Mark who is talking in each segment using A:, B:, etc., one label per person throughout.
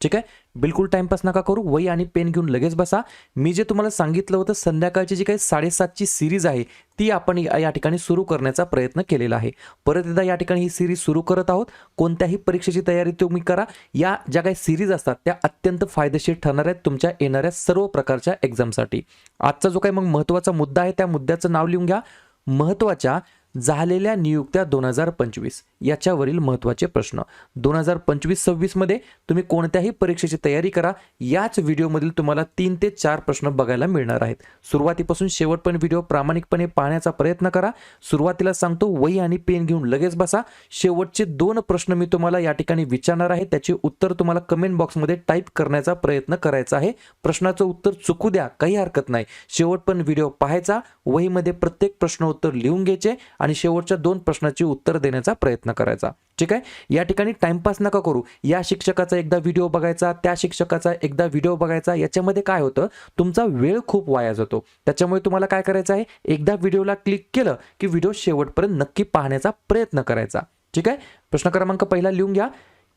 A: ठीक आहे? बिलकुल टाइमपास नका करू. वही आणि पेन घेऊन लगेच बसा. मी जे तुम्हाला सांगितलं होतं संध्याकाळची जी काही साडेसातची सिरीज आहे ती आपण या या ठिकाणी सुरू करण्याचा प्रयत्न केलेला आहे. परत एकदा या ठिकाणी ही सिरीज सुरू करत आहोत. कोणत्याही परीक्षेची तयारी तुम्ही करा. या ज्या काही सिरीज असतात त्या अत्यंत फायदेशीर ठरणार आहेत तुमच्या येणाऱ्या सर्व प्रकारच्या एक्झामसाठी आजचा जो काही मग महत्त्वाचा मुद्दा आहे त्या मुद्द्याचं नाव लिहून घ्या. महत्त्वाच्या झालेल्या नियुक्त्या दोन हजार पंचवीस. याच्यावरील महत्त्वाचे प्रश्न. दोन हजार पंचवीस सव्वीसमध्ये तुम्ही कोणत्याही परीक्षेची तयारी करा. याच व्हिडिओमधील तुम्हाला तीन ते चार प्रश्न बघायला मिळणार आहेत. सुरुवातीपासून शेवटपर्यंत व्हिडिओ प्रामाणिकपणे पाहण्याचा प्रयत्न करा. सुरुवातीला सांगतो वही आणि पेन घेऊन लगेच बसा. शेवटचे दोन प्रश्न मी तुम्हाला या ठिकाणी विचारणार आहे. त्याचे उत्तर तुम्हाला कमेंट बॉक्समध्ये टाईप करण्याचा प्रयत्न करायचा आहे. प्रश्नाचं उत्तर चुकू द्या काही हरकत नाही. शेवटपर्यंत व्हिडिओ पाहायचा. वहीमध्ये प्रत्येक प्रश्न उत्तर लिहून घ्यायचे आणि शेवटच्या दोन प्रश्नाची उत्तर देण्याचा प्रयत्न करायचा. ठीक आहे? या ठिकाणी टाइमपास नका करू. या शिक्षकाचा एकदा व्हिडिओ बघायचा त्या शिक्षकाचा एकदा व्हिडिओ बघायचा याच्यामध्ये काय होतं? तुमचा वेळ खूप वाया जातो. त्याच्यामुळे तुम्हाला काय करायचं आहे? एकदा व्हिडिओला क्लिक केलं की व्हिडिओ शेवटपर्यंत नक्की पाहण्याचा प्रयत्न करायचा. ठीक आहे? प्रश्न क्रमांक पहिला लिहून घ्या.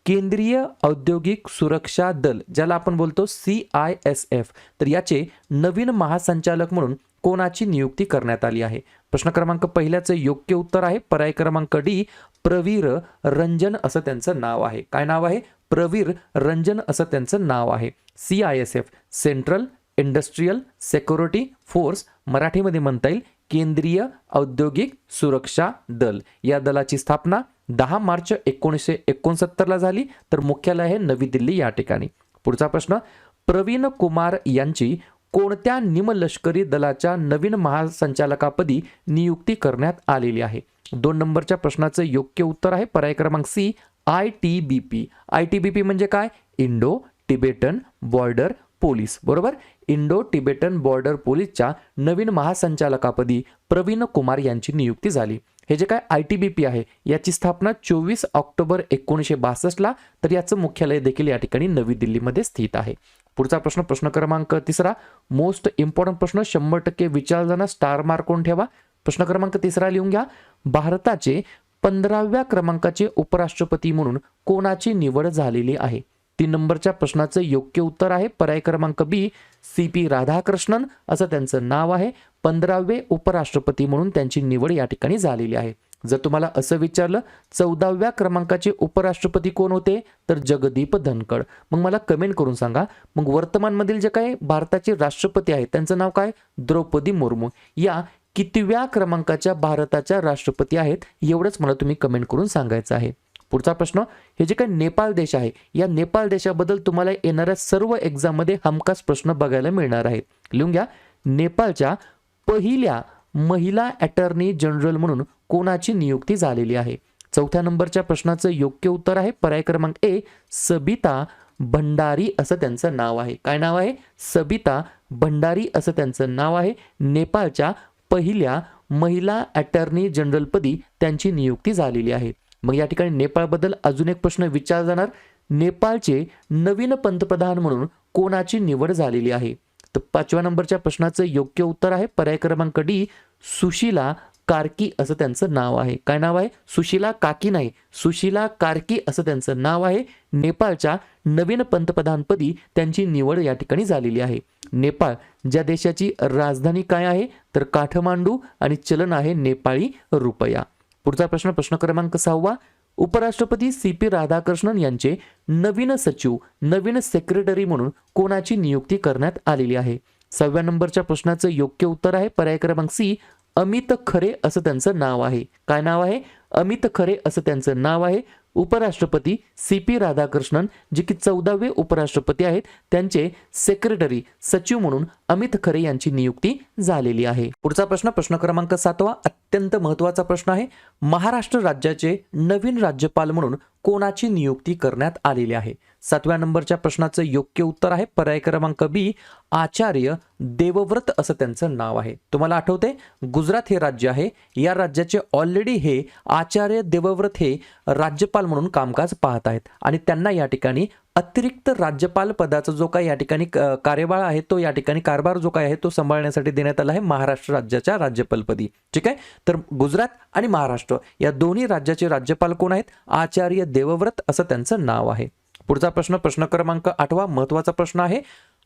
A: केंद्रीय औद्योगिक सुरक्षा दल ज्याला आपण बोलतो सी आय एस एफ तर याचे नवीन महासंचालक म्हणून कोणाची नियुक्ती करण्यात आली आहे? प्रश्न क्रमांक पहिल्याचं योग्य उत्तर आहे. पर्याय क्रमांक डी प्रवीर रंजन असं त्यांचं नाव आहे. काय नाव आहे? प्रवीर रंजन असं त्यांचं नाव आहे. C I S F central industrial security force मराठीमध्ये म्हणता येईल केंद्रीय औद्योगिक सुरक्षा दल. या दलाची स्थापना दहा मार्च एकोणीसशे एकोणसत्तरला झाली. तर मुख्यालय आहे नवी दिल्ली या ठिकाणी. पुढचा प्रश्न प्रवीण कुमार यांची कोणत्या निमलष्करी दलाच्या नवीन महासंचालकापदी नियुक्ती करण्यात आलेली आहे? दोन नंबरच्या प्रश्नाचं योग्य उत्तर आहे पर्याय क्रमांक C I T B P. I T B P म्हणजे काय? Indo Tibetan border police. बरोबर? इंडो टिबेटन बॉर्डर पोलीसच्या नवीन महासंचालकापदी प्रवीण कुमार यांची नियुक्ती झाली. हे जे काय आय टी बी पी आहे याची स्थापना चोवीस ऑक्टोबर एकोणीसशे बासष्टला तर याचं मुख्यालय देखील या ठिकाणी नवी दिल्लीमध्ये स्थित आहे. पुढचा प्रश्न प्रश्न क्रमांक तिसरा मोस्ट इम्पॉर्टंट प्रश्न शंभर टक्के विचारताना स्टार मार्क करून ठेवा? प्रश्न क्रमांक तिसरा लिहून घ्या. भारताचे पंधराव्या क्रमांकाचे उपराष्ट्रपती म्हणून कोणाची निवड झालेली आहे? तीन नंबरच्या प्रश्नाचं योग्य उत्तर आहे. पर्याय क्रमांक बी सी पी राधाकृष्णन असं त्यांचं नाव आहे. पंधरावे उपराष्ट्रपती म्हणून त्यांची निवड या ठिकाणी झालेली आहे. जर तुम्हाला असं विचारलं चौदाव्या क्रमांकाचे उपराष्ट्रपती कोण होते? तर जगदीप धनकड मग मला कमेंट करून सांगा. मग वर्तमानमधील जे काही भारताचे राष्ट्रपती आहेत त्यांचं नाव काय? द्रौपदी मुर्मू. या कितव्या क्रमांकाच्या भारताच्या राष्ट्रपती आहेत एवढंच मला तुम्ही कमेंट करून सांगायचं आहे. पुढचा प्रश्न हे जे काही नेपाळ देश आहे या नेपाळ देशाबद्दल तुम्हाला येणाऱ्या सर्व एक्झाममध्ये हमखास प्रश्न बघायला मिळणार आहेत. लिहून घ्या नेपाळच्या पहिल्या महिला अटर्नी जनरल म्हणून कोणाची नियुक्ती झालेली आहे? चौथ्या नंबरच्या प्रश्नाचं योग्य उत्तर आहे पर्याय क्रमांक ए सबिता भंडारी असं त्यांचं नाव आहे. काय नाव आहे? सबिता भंडारी असं त्यांचं नाव आहे. नेपाळच्या पहिल्या महिला अटर्नी जनरलपदी त्यांची नियुक्ती झालेली आहे. मग या ठिकाणी नेपाळबद्दल अजून एक प्रश्न विचारला जाणार. नेपाळचे नवीन पंतप्रधान म्हणून कोणाची निवड झालेली आहे? तर पाचव्या नंबरच्या प्रश्नाचं योग्य उत्तर आहे. पर्याय क्रमांक डी सुशीला कार्की असं त्यांचं नाव आहे. काय नाव आहे? सुशीला काकी नाही. सुशीला कार्की असं त्यांचं नाव आहे. नेपाळच्या नवीन पंतप्रधानपदी त्यांची निवड या ठिकाणी झालेली आहे. नेपाळ ज्या देशाची राजधानी काय आहे? तर काठमांडू आणि चलन आहे नेपाळी रुपया. पुढचा प्रश्न प्रश्न क्रमांक सहावा. उपराष्ट्रपती सी पी राधाकृष्णन यांचे नवीन सचिव नवीन सेक्रेटरी म्हणून कोणाची नियुक्ती करण्यात आलेली आहे? सहाव्या नंबरच्या प्रश्नाचं योग्य उत्तर आहे पर्याय क्रमांक सी अमित खरे असं त्यांचं नाव आहे. काय नाव आहे? अमित खरे असं त्यांचं नाव आहे. उपराष्ट्रपती सी पी राधाकृष्णन जे की चौदावे उपराष्ट्रपती आहेत त्यांचे सेक्रेटरी सचिव म्हणून अमित खरे यांची नियुक्ती झालेली आहे. पुढचा प्रश्न प्रश्न क्रमांक सातवा अत्यंत महत्त्वाचा प्रश्न आहे. महाराष्ट्र राज्याचे नवीन राज्यपाल म्हणून कोणाची नियुक्ती करण्यात आलेली आहे? सातव्या नंबरच्या प्रश्नाचं योग्य उत्तर आहे. पर्याय क्रमांक बी आचार्य देवव्रत असं त्यांचं नाव आहे. तुम्हाला आठवते गुजरात हे राज्य आहे. या राज्याचे ऑलरेडी हे आचार्य देवव्रत हे राज्यपाल म्हणून कामकाज पाहत आहेत. आणि त्यांना या ठिकाणी अतिरिक्त राज्यपाल पदाचा जो काही या ठिकाणी क- कार्यभार आहे तो या ठिकाणी कारभार जो काय आहे तो सांभाळण्यासाठी देण्यात आला आहे महाराष्ट्र राज्याच्या राज्यपालपदी. ठीक आहे? तर गुजरात आणि महाराष्ट्र या दोन्ही राज्याचे राज्यपाल कोण आहेत? आचार्य देवव्रत असं त्यांचं नाव आहे. पुढचा प्रश्न प्रश्न क्रमांक आठवा महत्त्वाचा प्रश्न आहे.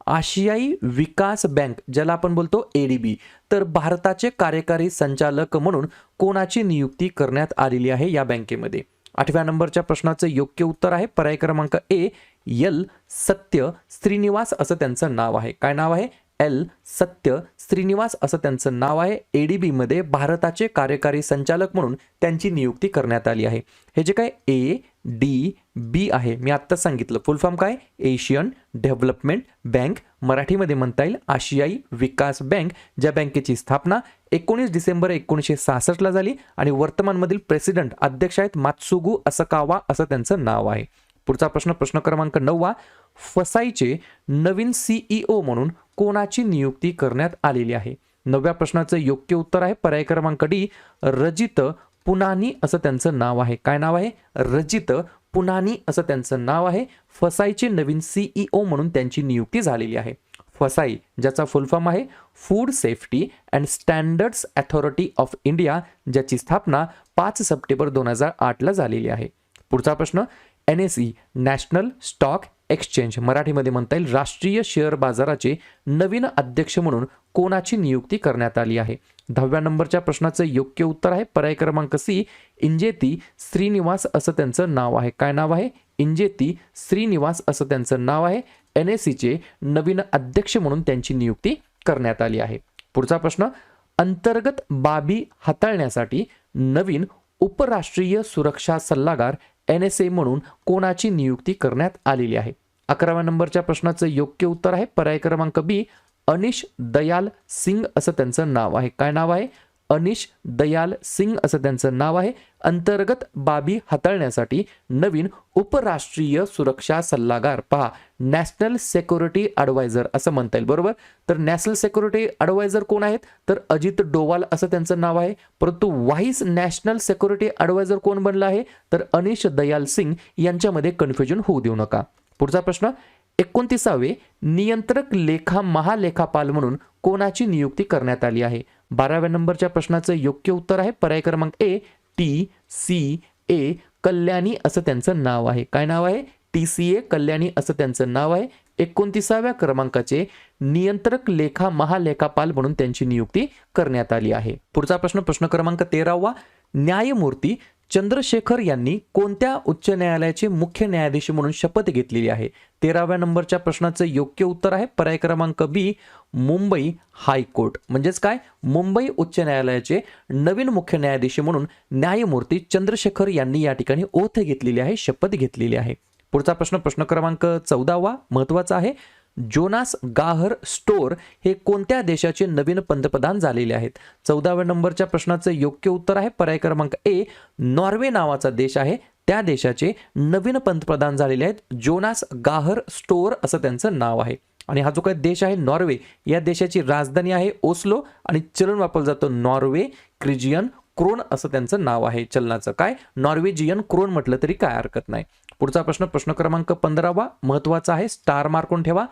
A: आशियाई विकास बँक ज्याला आपण बोलतो एडीबी तर भारताचे कार्यकारी संचालक म्हणून कोणाची नियुक्ती करण्यात आलेली आहे या बँकेमध्ये? आठव्या नंबरच्या प्रश्नाचं योग्य उत्तर आहे. पर्याय क्रमांक ए यल सत्य श्रीनिवास असं त्यांचं नाव आहे. काय नाव आहे? एल सत्य श्रीनिवास असं त्यांचं नाव आहे. एडीबीमध्ये भारताचे कार्यकारी संचालक म्हणून त्यांची नियुक्ती करण्यात आली आहे. हे जे काय ए डी बी आहे मी आत्ताच सांगितलं. फुल फॉर्म काय? एशियन डेव्हलपमेंट बँक मराठीमध्ये म्हणता येईल आशियाई विकास बँक ज्या बँकेची स्थापना एकोणीस डिसेंबर एकोणीसशे सहासष्टला झाली आणि वर्तमानमधील प्रेसिडेंट अध्यक्ष आहेत मात्सुगू असकावा असं त्यांचं नाव आहे. पुढचा प्रश्न प्रश्न क्रमांक नववा फसाईचे नवीन सीईओ म्हणून कोणाची नियुक्ती करण्यात आलेली आहे? नवव्या प्रश्नाचं योग्य उत्तर आहे पर्याय क्रमांक डी रजित पुनानी असं त्यांचं नाव आहे. काय नाव आहे? रजित पुनानी असं त्यांचं नाव आहे. फसाईचे नवीन सीईओ म्हणून त्यांची नियुक्ती झालेली आहे. फसाई ज्याचा फुल फॉर्म आहे food safety and standards authority of India ज्याची स्थापना पाच सप्टेंबर दोन हजार आठला झालेली आहे. पुढचा प्रश्न N S E national stock exchange मराठीमध्ये म्हणता येईल राष्ट्रीय शेअर बाजाराचे नवीन अध्यक्ष म्हणून कोणाची नियुक्ती करण्यात आली आहे? दहाव्या नंबरच्या प्रश्नाचं योग्य उत्तर आहे पर्याय क्रमांक सी इंजेती श्रीनिवास असं त्यांचं नाव आहे. काय नाव आहे? इंजेती श्रीनिवास असं त्यांचं नाव आहे. एन एस सीचे नवीन अध्यक्ष म्हणून त्यांची नियुक्ती करण्यात आली आहे. पुढचा प्रश्न अंतर्गत बाबी हाताळण्यासाठी नवीन उपराष्ट्रीय सुरक्षा सल्लागार एन एस ए म्हणून कोणाची नियुक्ती करण्यात आलेली आहे? अकराव्या नंबरच्या प्रश्नाचं योग्य उत्तर आहे पर्याय क्रमांक बी अनिश दयाल सिंग असं त्यांचं नाव आहे. काय नाव आहे? अनिश दयाल सिंग असं त्यांचं नाव आहे. अंतर्गत बाबी हाताळण्यासाठी नवीन उपराष्ट्रीय सुरक्षा सल्लागार. पहा नॅशनल सेक्युरिटी ॲडवायझर असं म्हणता येईल बरोबर? तर नॅशनल सेक्युरिटी ॲडवायझर कोण आहेत? तर अजित डोवाल असं त्यांचं नाव आहे. परंतु व्हाईस नॅशनल सेक्युरिटी ॲडवायझर कोण बनलं आहे? तर अनिश दयाल सिंग यांच्यामध्ये कन्फ्युजन होऊ देऊ नका. पुढचा प्रश्न एकोणतीसावे नियंत्रक लेखा महालेखापाल म्हणून कोणाची नियुक्ती करण्यात आली आहे? बाराव्या नंबरच्या प्रश्नाचं योग्य उत्तर आहे. पर्याय क्रमांक A T C A Kalyani असं त्यांचं नाव आहे. काय नाव आहे? टी सी ए कल्याणी असं त्यांचं नाव आहे. एकोणतीसाव्या क्रमांकाचे नियंत्रक लेखा महालेखापाल म्हणून त्यांची नियुक्ती करण्यात आली आहे. पुढचा प्रश्न प्रश्न क्रमांक तेरावा. न्यायमूर्ती चंद्रशेखर यांनी कोणत्या उच्च न्यायालयाचे मुख्य न्यायाधीश म्हणून शपथ घेतलेली आहे? तेराव्या नंबरच्या प्रश्नाचं योग्य उत्तर आहे पर्याय क्रमांक बी मुंबई हायकोर्ट. म्हणजेच काय? मुंबई उच्च न्यायालयाचे नवीन मुख्य न्यायाधीश म्हणून न्यायमूर्ती चंद्रशेखर यांनी या ठिकाणी ओथ घेतलेली आहे शपथ घेतलेली आहे. पुढचा प्रश्न प्रश्न क्रमांक चौदावा महत्त्वाचा आहे. जोनास गाहर स्टोर हे कोणत्या देशाचे नवीन पंतप्रधान झालेले आहेत? चौदाव्या नंबरच्या प्रश्नाचं योग्य उत्तर आहे. पर्याय क्रमांक ए नॉर्वे नावाचा देश आहे. त्या देशाचे नवीन पंतप्रधान झालेले आहेत जोनास गाहर स्टोर असं त्यांचं नाव आहे. आणि हा जो काही देश आहे नॉर्वे या देशाची राजधानी आहे ओस्लो आणि चलन वापरलं जातं नॉर्वे क्रिजियन क्रोन असं त्यांचं नाव आहे. चलनाचं काय? नॉर्वेजियन क्रोन म्हटलं तरी काय हरकत नाही. पुढचा प्रश्न प्रश्न क्रमांक पंधरावा महत्त्वाचा आहे. स्टार मार्कून ठेवा?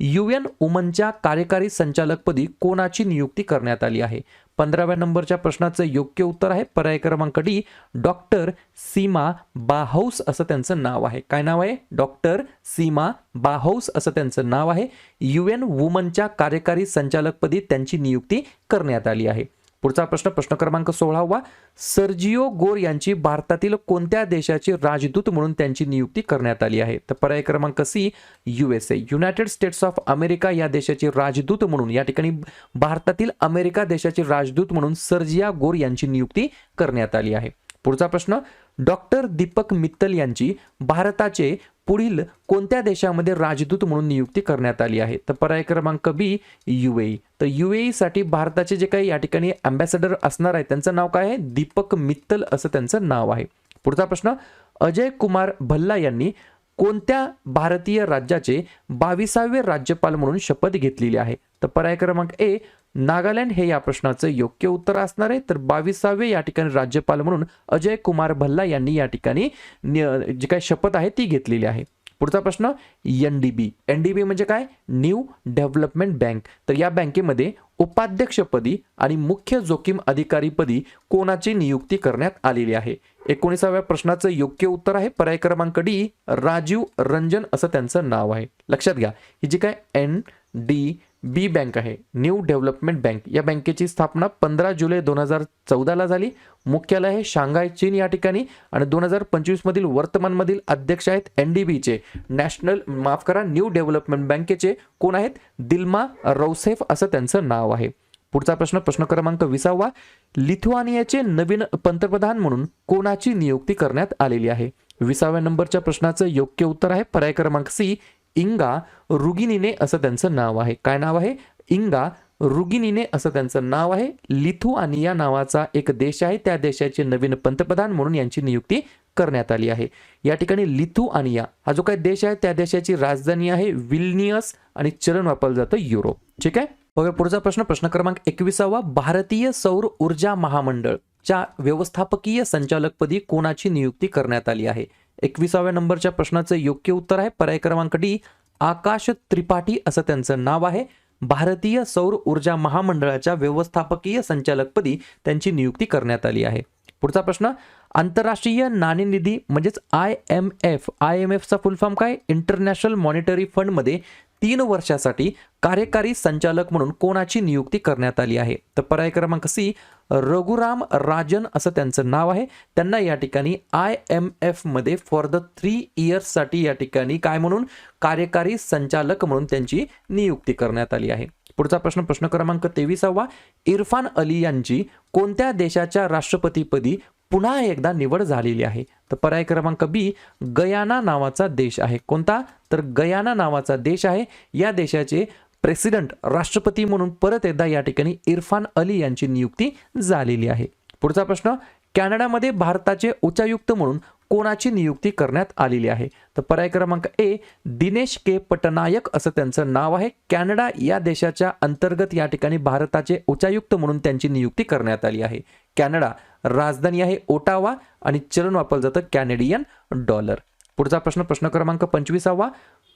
A: युएन वुमनच्या कार्यकारी संचालकपदी कोणाची नियुक्ती करण्यात आली आहे? पंधराव्या नंबरच्या प्रश्नाचं योग्य उत्तर आहे. पर्याय क्रमांक डी डॉक्टर सीमा बाहौस असं त्यांचं नाव आहे. काय नाव आहे? डॉक्टर सीमा बाहौस असं त्यांचं नाव आहे. युएन वुमनच्या कार्यकारी संचालकपदी त्यांची नियुक्ती करण्यात आली आहे. पुढचा प्रश्न प्रश्न क्रमांक सोळावा. सर्जिओ गोर यांची भारतातील कोणत्या देशाचे राजदूत म्हणून त्यांची नियुक्ती करण्यात आली आहे? तर पर्याय क्रमांक C USA United States of America या देशाचे राजदूत म्हणून या ठिकाणी भारतातील अमेरिका देशाचे राजदूत म्हणून सर्जिया गोर यांची नियुक्ती करण्यात आली आहे. पुढचा प्रश्न डॉक्टर दीपक मित्तल यांची भारताचे पुढील कोणत्या देशामध्ये राजदूत म्हणून नियुक्ती करण्यात आली आहे? तर पर्याय क्रमांक बी युएई तर युएई साठी भारताचे जे काही या ठिकाणी अँबॅसेडर असणार आहे त्यांचं नाव काय आहे? दीपक मित्तल असं त्यांचं नाव आहे. पुढचा प्रश्न अजय कुमार भल्ला यांनी कोणत्या भारतीय राज्याचे बावीसावे राज्यपाल म्हणून शपथ घेतलेली आहे? तर पर्याय क्रमांक ए नागालँड हे या प्रश्नाचं योग्य उत्तर असणार आहे. तर बावीसावे या ठिकाणी राज्यपाल म्हणून अजय कुमार भल्ला यांनी या ठिकाणी जी काही शपथ आहे ती घेतलेली आहे. पुढचा प्रश्न N D B N D B म्हणजे काय? New development bank. तर या बँकेमध्ये उपाध्यक्षपदी आणि मुख्य जोखीम अधिकारीपदी कोणाची नियुक्ती करण्यात आलेली आहे? एकोणीसाव्या प्रश्नाचं योग्य उत्तर आहे. पर्याय क्रमांक डी राजीव रंजन असं त्यांचं नाव आहे. लक्षात घ्या ही जी काय एन डी बी बँक आहे. न्यू डेव्हलपमेंट बँक या बँकेची स्थापना पंधरा जुलै दोन हजार चौदाला झाली. मुख्यालय आहे शांघाय चीन या ठिकाणी. आणि दोन हजार पंचवीसमधील वर्तमानमधील अध्यक्ष आहेत एन डी बीचे नॅशनल माफ करा न्यू डेव्हलपमेंट बँकेचे कोण आहेत? दिल्मा रौसेफ असं त्यांचं नाव आहे. पुढचा प्रश्न प्रश्न क्रमांक विसावा. लिथुआनियाचे नवीन पंतप्रधान म्हणून कोणाची नियुक्ती करण्यात आलेली आहे? विसाव्या नंबरच्या प्रश्नाचं योग्य उत्तर आहे पर्याय क्रमांक सी इंगा रुगिनीने असं त्यांचं नाव आहे. काय नाव आहे? इंगा रुगिनीने असं त्यांचं नाव आहे. लिथुआनिया नावाचा एक देश आहे. त्या देशाचे नवीन पंतप्रधान म्हणून यांची नियुक्ती करण्यात आली आहे. या ठिकाणी लिथुआनिया हा जो काही देश आहे त्या देशाची राजधानी आहे विल्नियस आणि चलन वापरलं जातं युरोप. ठीक आहे? बघा पुढचा प्रश्न प्रश्न क्रमांक एकविसावा. भारतीय सौर ऊर्जा महामंडळ च्या व्यवस्थापकीय संचालकपदी कोणाची नियुक्ती करण्यात आली आहे? एकविसाव्या नंबरच्या प्रश्नाचं योग्य उत्तर आहे. पर्याय क्रमांक डी आकाश त्रिपाठी असं त्यांचं नाव आहे. भारतीय सौर ऊर्जा महामंडळाच्या व्यवस्थापकीय संचालकपदी त्यांची नियुक्ती करण्यात आली आहे. पुढचा प्रश्न आंतरराष्ट्रीय नाणेनिधी म्हणजेच I M F I M एफचा full form काय? इंटरनॅशनल मॉनिटरी फंडमध्ये तीन वर्षासाठी कार्यकारी संचालक म्हणून कोणाची नियुक्ती करण्यात आली आहे? तर पर्याय क्रमांक सी रघुराम राजन असं त्यांचं नाव आहे. त्यांना या ठिकाणी आय एम एफमध्ये फॉर द थ्री इयर्ससाठी या ठिकाणी काय म्हणून? कार्यकारी संचालक म्हणून त्यांची नियुक्ती करण्यात आली आहे. पुढचा प्रश्न प्रश्न क्रमांक तेविसावा. इरफान अली यांची कोणत्या देशाच्या राष्ट्रपतीपदी पुन्हा एकदा निवड झालेली आहे. तर पर्याय क्रमांक बी गयाना नावाचा देश आहे. कोणता? तर गयाना नावाचा देश आहे. या देशाचे प्रेसिडेंट राष्ट्रपती म्हणून परत एकदा या ठिकाणी इरफान अली यांची नियुक्ती झालेली आहे. पुढचा प्रश्न कॅनडामध्ये भारताचे उच्चायुक्त म्हणून कोणाची नियुक्ती करण्यात आलेली आहे? तर पर्याय क्रमांक ए दिनेश के पटनायक असं त्यांचं नाव आहे. कॅनडा या देशाच्या अंतर्गत या ठिकाणी भारताचे उच्चायुक्त म्हणून त्यांची नियुक्ती करण्यात आली आहे. कॅनडा राजधानी आहे ओटावा आणि चलन वापरलं जातं कॅनेडियन डॉलर. पुढचा प्रश्न प्रश्न क्रमांक पंचवीसावा.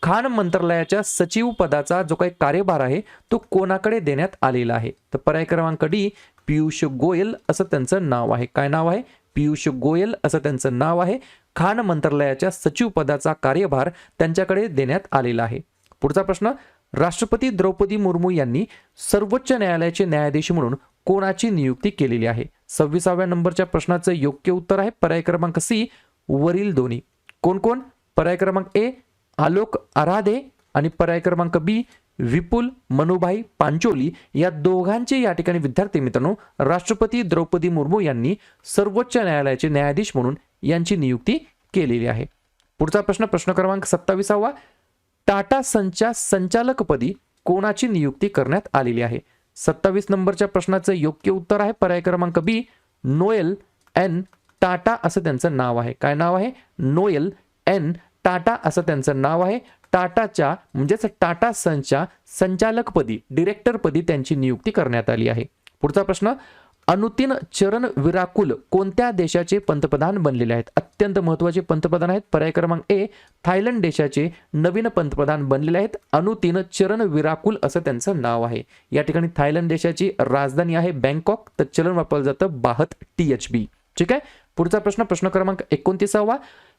A: खाण मंत्रालयाच्या सचिव पदाचा जो काही कार्यभार आहे तो कोणाकडे देण्यात आलेला आहे? तर पर्याय क्रमांक डी पियुष गोयल असं त्यांचं नाव आहे. काय नाव आहे? पियुष गोयल असं त्यांचं नाव आहे. खाण मंत्रालयाच्या सचिव पदाचा कार्यभार त्यांच्याकडे देण्यात आलेला आहे. पुढचा प्रश्न राष्ट्रपती द्रौपदी मुर्मू यांनी सर्वोच्च न्यायालयाचे न्यायाधीश म्हणून कोणाची नियुक्ती केलेली आहे? सव्वीसाव्या नंबरच्या प्रश्नाचं योग्य उत्तर आहे पर्याय क्रमांक सी वरील दोन्ही. कोण कोण? पर्याय क्रमांक ए आलोक आराधे आणि पर्याय क्रमांक बी विपुल मनुभाई पांचोली या दोघांचे या ठिकाणी विद्यार्थी मित्रांनो राष्ट्रपती द्रौपदी मुर्मू यांनी सर्वोच्च न्यायालयाचे न्यायाधीश म्हणून यांची नियुक्ती केलेली आहे. पुढचा प्रश्न प्रश्न क्रमांक सत्तावीसावा. टाटा संचा संचालकपदी कोणाची नियुक्ती करण्यात आलेली आहे? सत्तावीस नंबरच्या प्रश्नाचं योग्य उत्तर आहे. पर्याय क्रमांक बी नोएल एन टाटा असं त्यांचं नाव आहे. काय नाव आहे? नोएल एन टाटा असं त्यांचं नाव आहे. टाटाच्या म्हणजेच टाटा सनच्या संचालकपदी डिरेक्टरपदी त्यांची नियुक्ती करण्यात आली आहे. पुढचा प्रश्न अनुतीन चरण विराकुल कोणत्या देशाचे पंतप्रधान बनलेले आहेत? अत्यंत महत्त्वाचे पंतप्रधान आहेत. पर्याय क्रमांक ए थायलंड देशाचे नवीन पंतप्रधान बनलेले आहेत. अनुतीन चरण विराकुल असं त्यांचं नाव आहे. या ठिकाणी थायलंड देशाची राजधानी आहे बँकॉक. तर चलन वापरलं जातं बाहत टी एच बी. ठीक आहे? पुढचा प्रश्न प्रश्न क्रमांक एकोणतीसावा.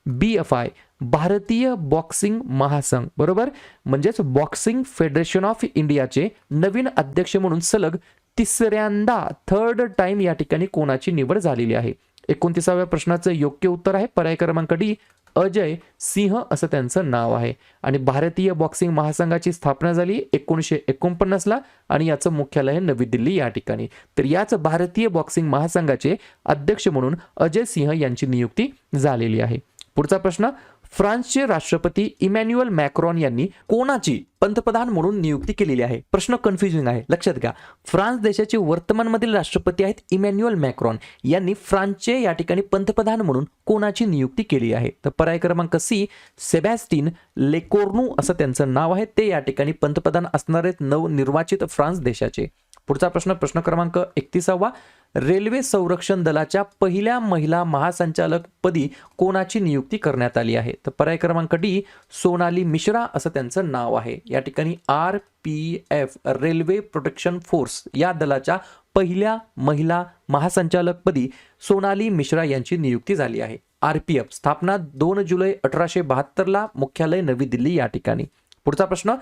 A: बी एफ आय भारतीय बॉक्सिंग महासंघ बरोबर? म्हणजेच बॉक्सिंग फेडरेशन ऑफ इंडियाचे नवीन अध्यक्ष म्हणून सलग तिसऱ्यांदा थर्ड टाइम या ठिकाणी कोणाची निवड झालेली आहे? एकोणतीसाव्या प्रश्नाचं योग्य उत्तर आहे पर्याय क्रमांक डी अजय सिंह असं त्यांचं नाव आहे. आणि भारतीय बॉक्सिंग महासंघाची स्थापना झाली एकोणीसशे एकोणपन्नासला आणि याचं मुख्यालय आहे नवी दिल्ली या ठिकाणी. तर याच भारतीय बॉक्सिंग महासंघाचे अध्यक्ष म्हणून अजय सिंह यांची नियुक्ती झालेली आहे. पुढचा प्रश्न फ्रान्सचे राष्ट्रपती इमॅन्युअल मॅक्रॉन यांनी कोणाची पंतप्रधान म्हणून नियुक्ती केलेली आहे? प्रश्न कन्फ्युजिंग आहे. लक्षात घ्या. फ्रान्स देशाचे वर्तमानमधील राष्ट्रपती आहेत इमॅन्युअल मॅक्रॉन. यांनी फ्रान्सचे या ठिकाणी पंतप्रधान म्हणून कोणाची नियुक्ती केली आहे? तर पर्याय क्रमांक सी सेबॅस्टिन लेकोर्नू असं त्यांचं नाव आहे. ते या ठिकाणी पंतप्रधान असणारे नवनिर्वाचित फ्रान्स देशाचे. पुढचा प्रश्न प्रश्न क्रमांक एकतीसावा. रेल्वे संरक्षण दलाच्या पहिल्या महिला महासंचालक पदी कोणाची नियुक्ती करण्यात आली आहे? तर पर्याय क्रमांक डी सोनाली मिश्रा असं त्यांचं नाव आहे. या ठिकाणी R P F railway protection force या दलाच्या पहिल्या महिला महासंचालकपदी सोनाली मिश्रा यांची नियुक्ती झाली आहे. आर पी एफ स्थापना दोन जुलै अठराशे बहात्तरला मुख्यालय नवी दिल्ली या ठिकाणी. पुढचा प्रश्न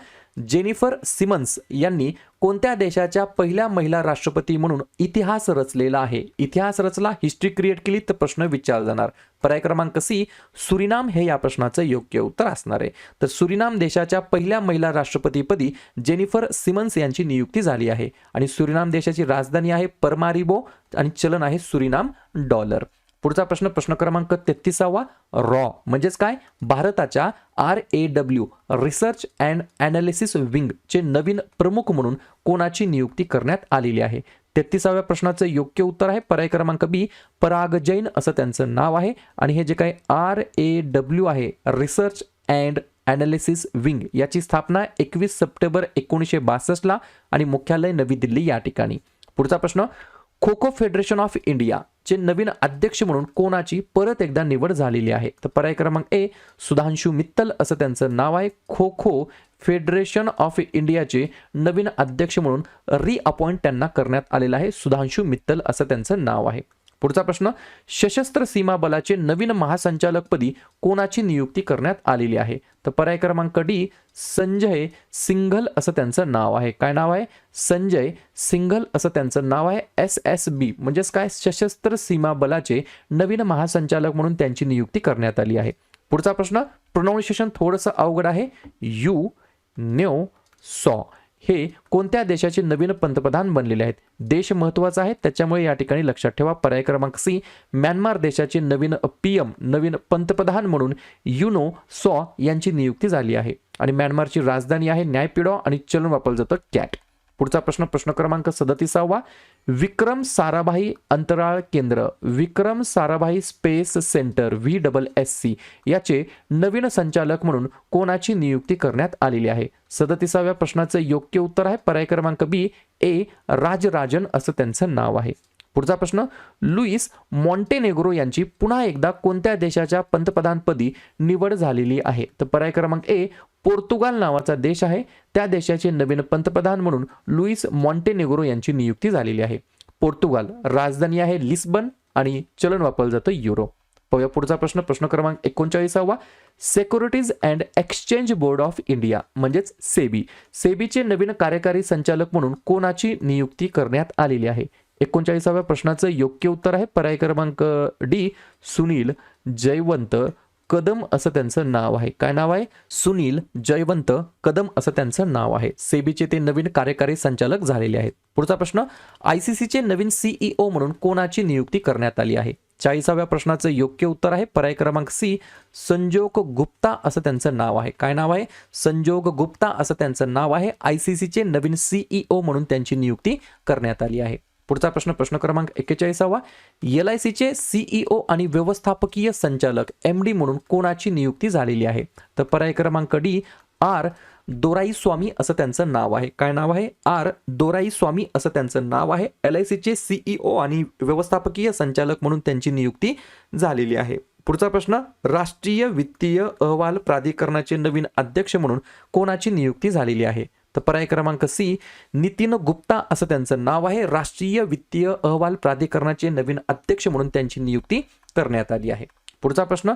A: जेनिफर सिमन्स यांनी कोणत्या देशाच्या पहिल्या महिला राष्ट्रपती म्हणून इतिहास रचलेला आहे? इतिहास रचला हिस्ट्री क्रिएट केली तर प्रश्न विचारला जाणार. पर्याय क्रमांक सी सुरिनाम हे या प्रश्नाचं योग्य उत्तर असणार आहे. तर सुरिनाम देशाच्या पहिल्या महिला राष्ट्रपतीपदी जेनिफर सिमन्स यांची नियुक्ती झाली आहे. आणि सुरिनाम देशाची राजधानी आहे परमारिबो आणि चलन आहे सुरिनाम डॉलर. पुढचा प्रश्न प्रश्न क्रमांक तेहतीसावा. रॉ. म्हणजेच काय? भारताच्या R A W research and analysis विंगचे नवीन प्रमुख म्हणून कोणाची नियुक्ती करण्यात आलेली आहे? तेहतीसाव्या प्रश्नाचं योग्य उत्तर आहे पर्याय क्रमांक बी पराग जैन असं त्यांचं नाव आहे. आणि हे जे काय आर ए डब्ल्यू आहे रिसर्च अँड ॲनालिसिस विंग याची स्थापना एकवीस सप्टेंबर एकोणीसशे बासष्टला आणि मुख्यालय नवी दिल्ली या ठिकाणी. पुढचा प्रश्न kho kho federation of India चे नवीन अध्यक्ष म्हणून कोणाची परत एकदा निवड झालेली आहे? तर पर्याय क्रमांक ए सुधांशू मित्तल असं त्यांचं नाव आहे. खो खो फेडरेशन ऑफ इंडियाचे नवीन अध्यक्ष म्हणून रिअपॉइंट त्यांना करण्यात आलेलं आहे. सुधांशू मित्तल असं त्यांचं नाव आहे. पुढचा प्रश्न सशस्त्र सीमा बलाचे नवीन महासंचालकपदी कोणाची नियुक्ती करण्यात आलेली आहे? तर पर्याय क्रमांक डी संजय सिंघल असं त्यांचं नाव आहे. काय नाव आहे? संजय सिंघल असं त्यांचं नाव आहे. एस एस बी म्हणजेच काय? सशस्त्र सीमा बलाचे नवीन महासंचालक म्हणून त्यांची नियुक्ती करण्यात आली आहे. पुढचा प्रश्न प्रोनाऊन्सिएशन थोडंसं अवघड आहे. U Nyo Saw. हे कोणत्या देशाचे नवीन पंतप्रधान बनलेले आहेत? देश महत्त्वाचा आहे त्याच्यामुळे या ठिकाणी लक्षात ठेवा. पर्याय क्रमांक सी म्यानमार देशाचे नवीन पी एम नवीन पंतप्रधान म्हणून युनो सॉ यांची नियुक्ती झाली आहे. आणि म्यानमारची राजधानी आहे न्यायपिडॉ आणि चलन वापरलं जातं कॅट. पुढचा प्रश्न प्रश्न क्रमांक सदतीसावा. विक्रम साराभाई अंतराळ केंद्र Vikram Sarabhai space centre V double S C याचे नवीन संचालक म्हणून कोणाची नियुक्ती करण्यात आलेली आहे? सदतीसाव्या प्रश्नाचं योग्य उत्तर आहे. पर्याय क्रमांक बी ए राजराजन असं त्यांचं नाव आहे. पुढचा प्रश्न लुईस मॉन्टेनेग्रो यांची पुन्हा एकदा कोणत्या देशाच्या पंतप्रधानपदी निवड झालेली आहे? तर पर्याय क्रमांक ए पोर्तुगाल नावाचा देश आहे. त्या देशाचे नवीन पंतप्रधान म्हणून लुईस मॉन्टेनेग्रो यांची नियुक्ती झालेली आहे. पोर्तुगाल राजधानी आहे लिस्बन आणि चलन वापरलं जातं युरो पाहूया पुढचा प्रश्न. प्रश्न क्रमांक एकोणचाळीसावा. Securities and exchange board of India म्हणजेच सेबी. सेबीचे नवीन कार्यकारी संचालक म्हणून कोणाची नियुक्ती करण्यात आलेली आहे? एकोणचाळीसाव्या प्रश्नाचं योग्य उत्तर आहे. पर्याय क्रमांक डी सुनील जयवंत. कदम असं त्यांचं नाव आहे. काय नाव आहे? सुनील जयवंत कदम असं त्यांचं नाव आहे. सेबीचे ते नवीन कार्यकारी संचालक झालेले आहेत. पुढचा प्रश्न आय सी सीचे नवीन सीईओ म्हणून कोणाची नियुक्ती करण्यात आली आहे? चाळीसाव्या प्रश्नाचं योग्य उत्तर आहे पर्याय क्रमांक सी संजोग गुप्ता असं त्यांचं नाव आहे. काय नाव आहे? संजोग गुप्ता असं त्यांचं नाव आहे. आय सी सीचे नवीन सीईओ म्हणून त्यांची नियुक्ती करण्यात आली आहे. पुढचा प्रश्न प्रश्न क्रमांक एक्केचाळीसावा एल आय सीचे सीईओ आणि व्यवस्थापकीय संचालक एम डी म्हणून कोणाची नियुक्ती झालेली आहे? तर पर्याय क्रमांक डी आर दोराई स्वामी असं त्यांचं नाव आहे. काय नाव आहे? आर दोराई स्वामी असं त्यांचं नाव आहे. एल आय सीचे सीईओ आणि व्यवस्थापकीय संचालक म्हणून त्यांची नियुक्ती झालेली आहे. पुढचा प्रश्न राष्ट्रीय वित्तीय अहवाल प्राधिकरणाचे नवीन अध्यक्ष म्हणून कोणाची नियुक्ती झालेली आहे? तर पर्याय क्रमांक सी नितीन गुप्ता असं त्यांचं नाव आहे. राष्ट्रीय वित्तीय अहवाल प्राधिकरणाचे नवीन अध्यक्ष म्हणून त्यांची नियुक्ती करण्यात आली आहे. पुढचा प्रश्न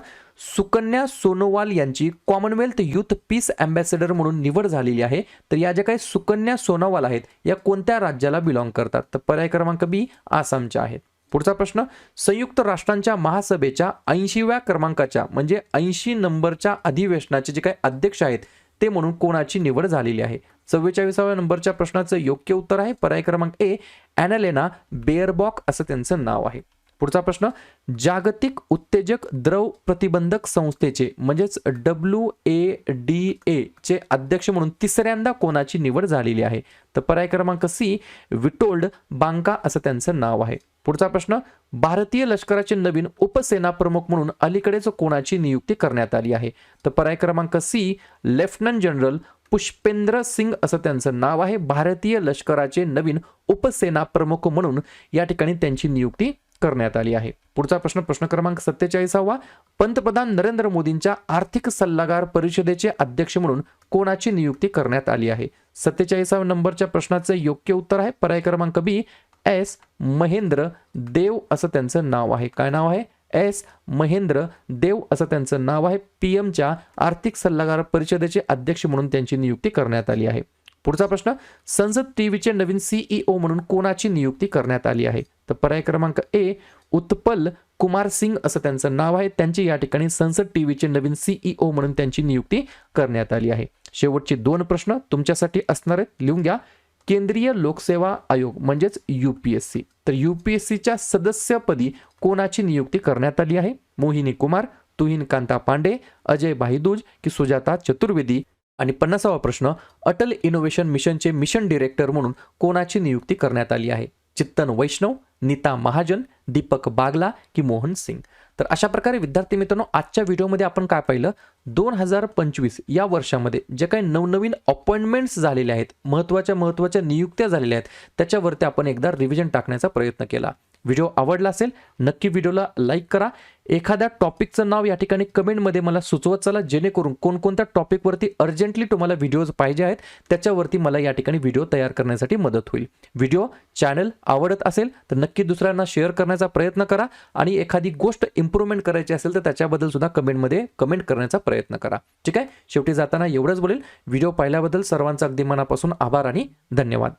A: सुकन्या सोनोवाल यांची कॉमनवेल्थ युथ पीस अँबॅसेडर म्हणून निवड झालेली आहे. तर या ज्या काही सुकन्या सोनोवाल आहेत या कोणत्या राज्याला बिलॉंग करतात? तर पर्याय क्रमांक बी आसामच्या आहेत. पुढचा प्रश्न संयुक्त राष्ट्रांच्या महासभेच्या ऐंशीव्या क्रमांकाच्या म्हणजे ऐंशी नंबरच्या अधिवेशनाचे जे काही अध्यक्ष आहेत ते म्हणून कोणाची निवड झालेली आहे? चव्वेचाळीसाव्या नंबरच्या प्रश्नाचं योग्य उत्तर आहे. पर्याय क्रमांक ए ॲनालेना बेअरबॉक असं त्यांचं नाव आहे. पुढचा प्रश्न जागतिक उत्तेजक द्रव प्रतिबंधक संस्थेचे म्हणजेच डब्ल्यू ए डी ए चे अध्यक्ष म्हणून तिसऱ्यांदा कोणाची निवड झालेली आहे? तर पर्याय क्रमांक सी विटोल्ड बांका असं त्यांचं नाव आहे. पुढचा प्रश्न भारतीय लष्कराचे नवीन उपसेना प्रमुख म्हणून अलीकडेच कोणाची नियुक्ती करण्यात आली आहे? तर पर्याय क्रमांक C lieutenant general Pushpendra Singh असं त्यांचं नाव आहे. भारतीय लष्कराचे नवीन उपसेना प्रमुख म्हणून या ठिकाणी त्यांची नियुक्ती करण्यात आली आहे. पुढचा प्रश्न प्रश्न क्रमांक सत्तेचाळीसावा. पंतप्रधान नरेंद्र मोदींच्या आर्थिक सल्लागार परिषदेचे अध्यक्ष म्हणून कोणाची नियुक्ती करण्यात आली आहे? सत्तेचाळीसाव्या नंबरच्या प्रश्नाचं योग्य उत्तर आहे. पर्याय क्रमांक बी एस महेंद्र देव असं त्यांचं नाव आहे. काय नाव आहे? एस महेंद्र देव असं त्यांचं नाव आहे. पी एमच्या आर्थिक सल्लागार परिषदेचे अध्यक्ष म्हणून त्यांची नियुक्ती करण्यात आली आहे. पुढचा प्रश्न संसद टीव्हीचे नवीन सीईओ म्हणून कोणाची नियुक्ती करण्यात आली आहे? तर पर्याय क्रमांक ए उत्पल कुमार सिंग असं त्यांचं नाव आहे. त्यांची या ठिकाणी संसद टीव्हीचे नवीन सीईओ म्हणून त्यांची नियुक्ती करण्यात आली आहे. शेवटचे दोन प्रश्न तुमच्यासाठी असणार आहेत. लिहून घ्या. केंद्रीय लोकसेवा आयोग म्हणजेच युपीएससी तर युपीएससीच्या सदस्यपदी कोणाची नियुक्ती करण्यात आली आहे? मोहिनी कुमार तुहिन कांता पांडे अजय भाईदूज की सुजाता चतुर्वेदी? आणि पन्नासावा प्रश्न अटल इनोव्हेशन मिशनचे मिशन डिरेक्टर म्हणून कोणाची नियुक्ती करण्यात आली आहे? चित्तन वैष्णव नीता महाजन दीपक बागला की मोहन सिंग. तर अशा प्रकारे विद्यार्थी मित्रांनो आजच्या व्हिडिओमध्ये आपण काय पाहिलं? दोन हजार पंचवीस या वर्षामध्ये जे काही नवनवीन अपॉइंटमेंट्स झालेल्या आहेत महत्त्वाच्या महत्त्वाच्या नियुक्त्या झालेल्या आहेत त्याच्यावरती आपण एकदा रिव्हिजन टाकण्याचा प्रयत्न केला. व्हिडिओ आवडला असेल नक्की व्हिडिओला लाईक करा. एखाद्या टॉपिकचं नाव या ठिकाणी कमेंटमध्ये मला सुचवत चला जेणेकरून कोणकोणत्या टॉपिकवरती अर्जंटली तुम्हाला व्हिडिओज पाहिजे आहेत त्याच्यावरती मला या ठिकाणी व्हिडिओ तयार करण्यासाठी मदत होईल. व्हिडिओ चॅनल आवडत असेल तर नक्की दुसऱ्यांना शेअर करण्याचा प्रयत्न करा आणि एखादी गोष्ट इम्प्रूव्हमेंट करायची असेल तर त्याच्याबद्दल सुद्धा कमेंटमध्ये कमेंट करण्याचा प्रयत्न करा. ठीक आहे? शेवटी जाताना एवढंच बोलेल. व्हिडिओ पाहिल्याबद्दल सर्वांचा अगदी मनापासून आभार आणि धन्यवाद.